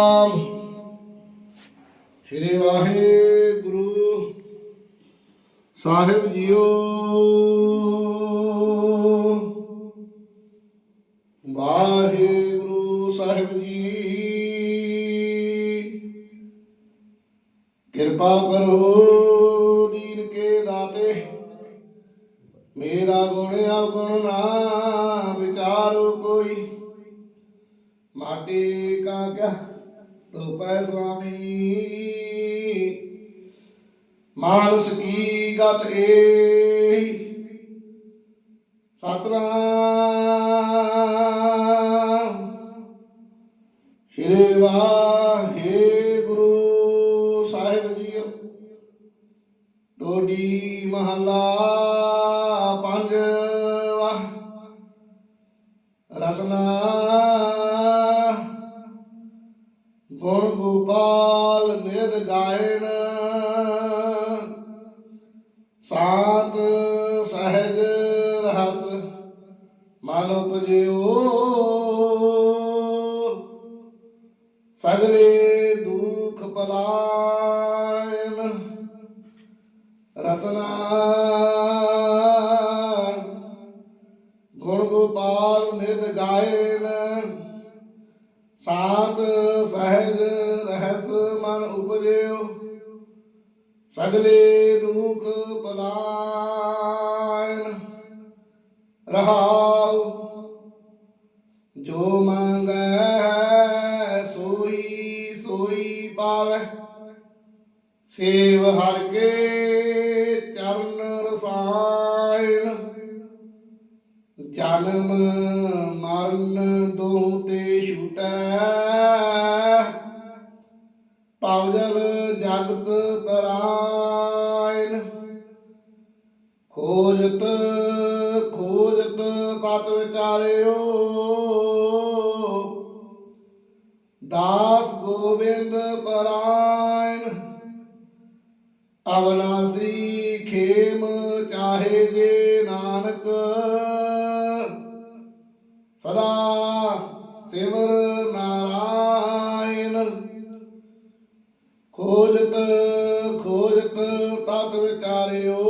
ਨਾਮ ਸ੍ਰੀ ਵਾਹਿਗੁਰੂ ਸਾਹਿਬ ਜੀਓ। ਵਾਹਿਗੁਰੂ ਸਾਹਿਬ ਜੀ। ਕਿਰਪਾ ਕਰੋ ਦੀਨ ਕੇ ਦਾਤੇ। ਮੇਰਾ ਗੁਣ ਅਵਗੁਣ ਨਾ ਵਿਚਾਰੋ ਕੋਈ। ਮਾਟੀ ਕਾ ਕਿਆ ਤੋ ਪੈ ਸੁਆਮੀ ਮਾਨਸ ਕੀ ਗਤ ਏ ਸਤਨਾਮ। ਸ਼੍ਰੀ ਵਾਹਿਗੁਰੂ ਸਾਹਿਬ ਜੀਓ। ਟੋਡੀ ਮਹਲਾ ਰਸਨਾ ਗੁਣ ਗੋਪਾਲ ਨਿਰ ਗਾਇਨ ਸਾਤ ਸਹਿਜ ਰਹਸ ਮਨ ਉਪਜਿਓ। ਸਗਲੇ ਦੁਖ ਪਲਾਇਨ ਰਸਨਾ। ਗੁਣ ਗੋਪਾਲ ਨਿਦ ਗਾਇਨ ਸਾਤ ਸਹਿਜ ਰਹਿਸ ਮਨ ਉਪਜਿਓ, ਸਗਲੇ ਦੁਖ ਪਲਾਇਨ ਰਹਾਉ। ਜੋ ਮੰਗੈ ਸੋਈ ਸੋਈ ਪਾਵੈ, ਸੇਵ ਹਰ ਕੇ ਚਰਨ ਰਸਾਇਣ। ਜਨਮ ਜਗਤ ਤਰਾਇਨ। ਖੋਜਤ ਖੋਜਤ ਕਤ ਵਿਚਾਰਿਓ। ਦਾਸ ਗੋਬਿੰਦ ਪਰਾਇਨ। ਅਵਨਾਸੀ ਖੇਮ ਚਾਹੇ ਜੇ ਨਾਨਕ। ਸਦਾ ਸਿਮਰ ਖੋਜਤ ਖੋਜਤ ਤਤ ਵਿਚਾਰਿਓ।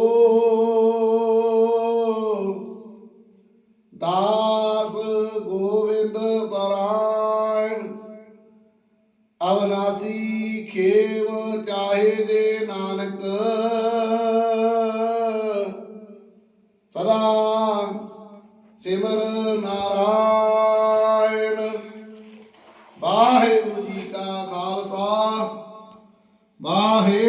ਦਾਸ ਗੋਵਿੰਦ ਪਰਾਇਣ, ਅਵਨਾਸੀ ਖੇਮ ਚਾਹੇ ਦੇ ਨਾਨਕ। ਸਦਾ ਸਿਮਰ ਨਾਰਾਇਣ ਜੀ